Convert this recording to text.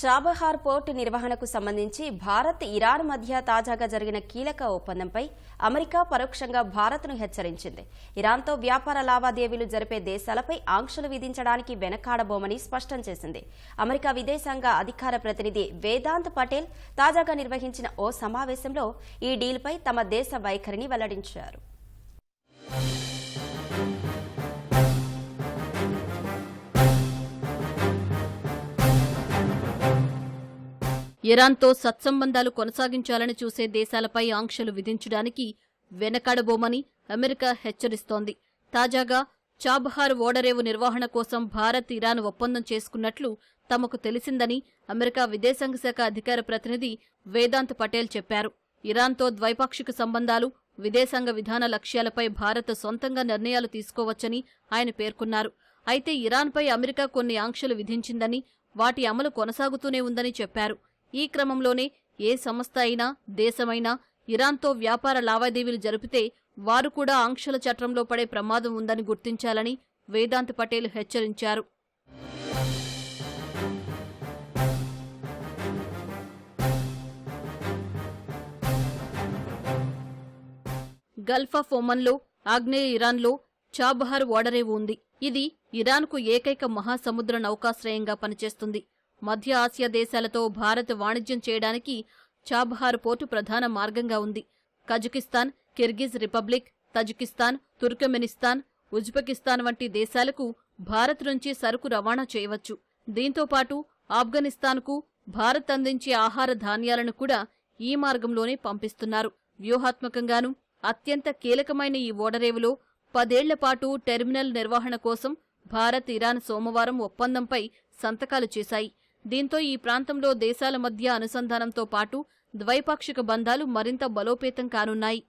Chabahar port నిర్వహణకు సంబంధించి Bharat Iran మధ్య తాజాగా జరిగిన కీలక ఒప్పందంపై అమెరికా పరోక్షంగా భారత్ను హెచ్చరించింది. ఇరాన్తో వ్యాపార లావాదేవీలు జరిపే దేశాలపై ఆంక్షలు విధించడానికి వెనకాడబోమని స్పష్టం చేసింది. అమెరికా విదేశాంగ అధికార ప్రతినిధి వేదాంత్ పటేల్ తాజాగా నిర్వహించిన ఓ సమావేశంలో ఈ డీల్పై తమ దేశ వైఖరిని వెల్లడించారు. ఇరాన్తో సత్సంబంధాలు కొనసాగించాలని చూసే దేశాలపై ఆంక్షలు విధించడానికి వెనకాడబోమని అమెరికా హెచ్చరిస్తోంది. తాజాగా చాబహార్ ఓడరేవు నిర్వహణ కోసం భారత్ ఇరాన్ ఒప్పందం చేసుకున్నట్లు తమకు తెలిసిందని అమెరికా విదేశాంగ శాఖ అధికార ప్రతినిధి వేదాంత్ పటేల్ చెప్పారు. ఇరాన్తో ద్వైపాక్షిక సంబంధాలు విదేశాంగ విధాన లక్ష్యాలపై భారత్ సొంతంగా నిర్ణయాలు తీసుకోవచ్చని ఆయన పేర్కొన్నారు. అయితే ఇరాన్పై అమెరికా కొన్ని ఆంక్షలు విధించిందని వాటి అమలు కొనసాగుతూనే ఉందని చెప్పారు. ఈ క్రమంలోనే ఏ సంస్థ అయినా దేశమైనా ఇరాన్తో వ్యాపార లావాదేవీలు జరిపితే వారు కూడా ఆంక్షల చట్రంలో పడే ప్రమాదం ఉందని గుర్తించాలని వేదాంత్ పటేల్ హెచ్చరించారు. గల్ఫ్ ఆఫ్ ఒమన్లో ఆగ్నేయ ఇరాన్లో చాబహార్ ఓడరేవు ఉంది. ఇది ఇరాన్కు ఏకైక మహాసముద్ర నౌకాశ్రయంగా పనిచేస్తుంది. మధ్య ఆసియా దేశాలతో భారత్ వాణిజ్యం చేయడానికి చాబహార్ పోర్టు ప్రధాన మార్గంగా ఉంది. Kazakhstan Kyrgyz Republic Tajikistan Turkmenistan Uzbekistan వంటి దేశాలకు భారత్ నుంచి సరుకు రవాణా చేయవచ్చు. దీంతో పాటు ఆఫ్ఘనిస్తాన్కు భారత్ అందించే ఆహార ధాన్యాలను కూడా ఈ మార్గంలోనే పంపిస్తున్నారు. వ్యూహాత్మకంగాను అత్యంత కీలకమైన ఈ ఓడరేవులో పదేళ్ళపాటు టెర్మినల్ నిర్వహణ కోసం భారత్ ఇరాన్ సోమవారం ఒప్పందంపై సంతకాలు చేశాయి. దీంతో ఈ ప్రాంతంలో దేశాల మధ్య అనుసంధానంతో పాటు ద్వైపాక్షిక బంధాలు మరింత బలోపేతం కానున్నాయి.